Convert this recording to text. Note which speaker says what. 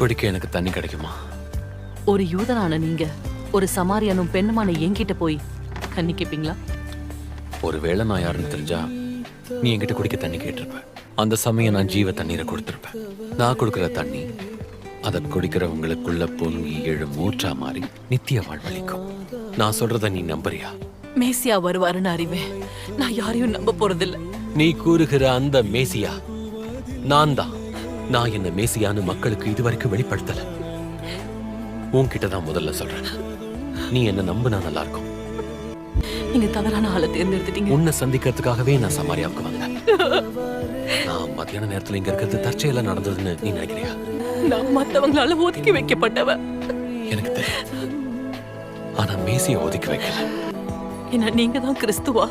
Speaker 1: குடிக்க எனக்கு தண்ணி கிடைக்குமா?
Speaker 2: ஒரு யூதனான நீங்க ஒரு சமாரியனும் பெண்ணுமான என்கிட்ட போய் தண்ணி கேப்பீங்களா?
Speaker 1: ஒருவேளை நான் யாருன்னு தெரிஞ்சா நீ என்கிட்ட குடிக்க தண்ணி கேட்டிருப்ப. அந்த சமயம் நான் ஜீவ தண்ணீரை கொடுத்திருப்பேன். நான் கொடுக்கிற தண்ணி அதை குடிக்கிறவங்களுக்குள்ள பொங்கி எழும் ஊற்றா மாறி நித்திய வாழ்வழிக்கும் நான் சொல்றத நீ நம்புறியா?
Speaker 2: மேசியா வருவாருன்னு அறிவேன். நான் யாரையும் நம்ப போறதில்ல.
Speaker 1: நீ கூறுகிற அந்த மேசியா நான் தான் நான் என்ன மேசியான்னு மக்களுக்கு இதுவரைக்கும் வெளிப்படுத்தல. உன்கிட்ட தான் முதல்ல சொல்றேன். நீ என்ன நம்புனா நல்லா இருக்கும்
Speaker 2: நீங்க தவறான ஆளை தேர்ந்தெடுத்துட்டீங்க.
Speaker 1: உன்னை சந்திக்கிறதுக்காகவே நான் சமாரியாவுக்கு வந்தேன். நான் மத்தியான நேரத்துல இங்க இருக்கிறது தற்செயலா நடந்ததுன்னு நீ நினைக்கிறியா?
Speaker 2: நான் மத்தவங்களால ஒதுக்கி வைக்கப்பட்டவ.
Speaker 1: எனக்கு தெரியும். ஆனா மேசிய ஒதுக்கி வைக்கல.
Speaker 2: என்ன நீங்க தான் கிறிஸ்துவா.